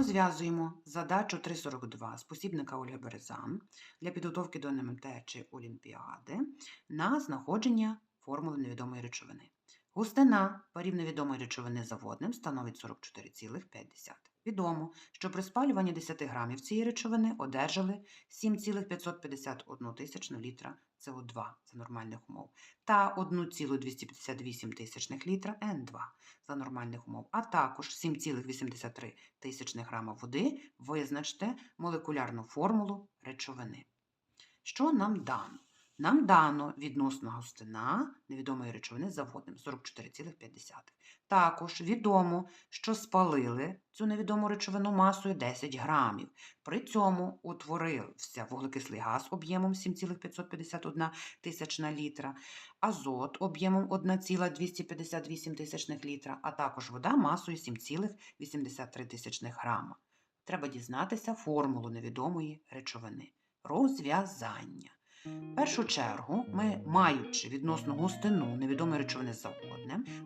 Розв'язуємо задачу 342 спосібника Ольги Березан для підготовки до НМТ чи Олімпіади на знаходження формули невідомої речовини. Густина парів невідомої речовини за водним становить 44,5. Відомо, що при спалюванні 10 грамів цієї речовини одержали 7,551 тисячну літра СО2 за нормальних умов та 1,258 тисячних літра Н2 за нормальних умов, а також 7,83 тисячних грама води визначте молекулярну формулу речовини. Що нам дано? Нам дано відносна густина невідомої речовини за водним 44,5. Також відомо, що спалили цю невідому речовину масою 10 грамів. При цьому утворився вуглекислий газ об'ємом 7,551 тисячна літра, азот об'ємом 1,258 тисячних літра, а також вода масою 7,83 тисячних грама. Треба дізнатися формулу невідомої речовини. Розв'язання. В першу чергу ми, маючи відносну густину невідомої речовини за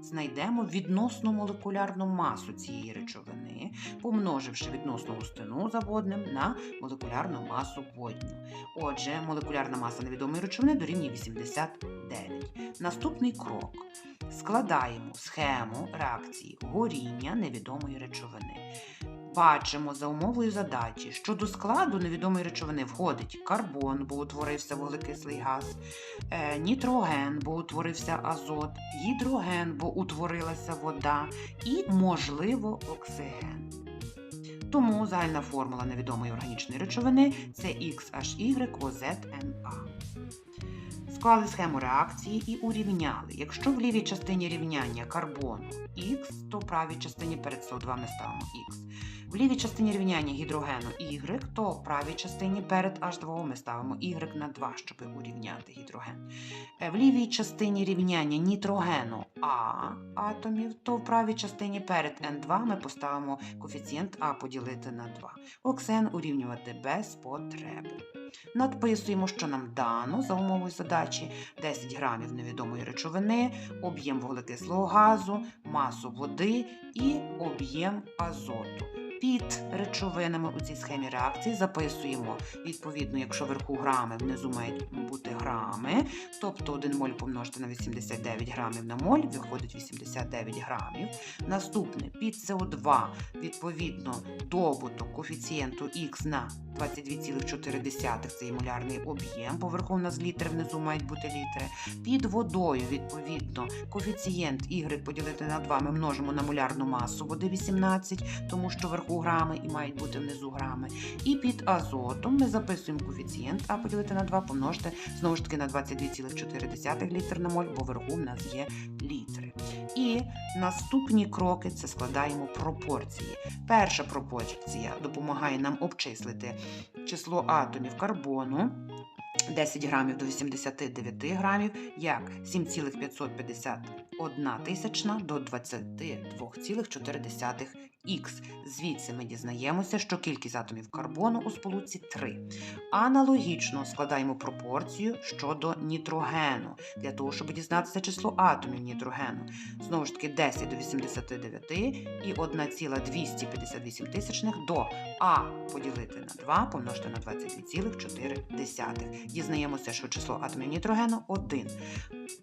знайдемо відносну молекулярну масу цієї речовини, помноживши відносну густину за воднем на молекулярну масу водню. Отже, молекулярна маса невідомої речовини дорівнює 89. Наступний крок. Складаємо схему реакції горіння невідомої речовини. Бачимо за умовою задачі, що до складу невідомої речовини входить карбон, бо утворився вуглекислий газ, е, нітроген, бо утворився азот, гідроген, бо утворилася вода, і, можливо, оксиген. Тому загальна формула невідомої органічної речовини це XHYOZNA. Склали схему реакції і урівняли. Якщо в лівій частині рівняння карбону Х, то в правій частині перед СО2 ми ставимо Х. В лівій частині рівняння гідрогену Y, то в правій частині перед H2 ми ставимо Y на 2, щоб урівняти гідроген. Е, В лівій частині рівняння нітрогену А атомів, то в правій частині перед N2 ми поставимо коефіцієнт А поділити на 2. Оксен урівнювати без потреби. Надписуємо, що нам дано за умовою задачі 10 грамів невідомої речовини, об'єм вуглекислого газу, масу води і об'єм азоту. Під речовинами у цій схемі реакції записуємо, відповідно, якщо вверху грами, внизу мають бути грами, тобто 1 моль помножити на 89 грамів на моль, виходить 89 грамів. Наступне під СО2, відповідно, добуток коефіцієнту Х на 22,4 це молярний об'єм, поверху у нас літри, внизу мають бути літри. Під водою, відповідно, коефіцієнт Y поділити на 2 ми множимо на молярну масу води 18, тому що вверху грами і мають бути внизу грами. І під азотом ми записуємо коефіцієнт А поділити на 2 помножити знову ж таки на 22,4 літр на моль, бо вверху в нас є літри. І наступні кроки це складаємо пропорції. Перша пропорція допомагає нам обчислити число атомів карбону. 10 грамів до 89 грамів, як 7,551 тисячна до 22,4 х. Звідси ми дізнаємося, що кількість атомів карбону у сполуці 3. Аналогічно складаємо пропорцію щодо нітрогену, для того, щоб дізнатися число атомів нітрогену. Знову ж таки, 10 до 89 і 1,258 тисячних до А поділити на 2 помножити на 22,4. Дізнаємося, що число атомів нітрогену 1.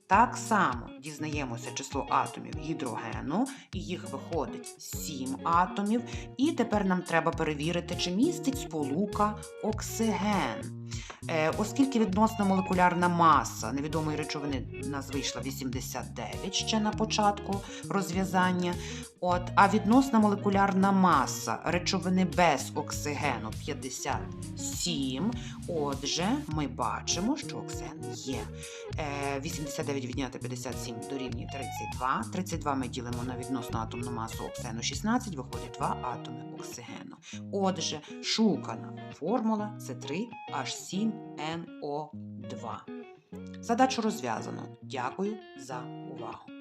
Так само дізнаємося число атомів гідрогену, і їх виходить 7 атомів. І тепер нам треба перевірити, чи містить сполука оксиген. Е, Оскільки відносна молекулярна маса невідомої речовини у нас вийшла 89 ще на початку розв'язання, от, а відносна молекулярна маса речовини без оксигену 57. Отже, ми бачимо, що оксиген є. Е, 89 відняти 57 дорівнює 32. 32 ми ділимо на відносну атомну масу оксигену 16, виходить 2 атоми оксигену. Отже, шукана формула це 3H7NO2. Задачу розв'язано. Дякую за увагу.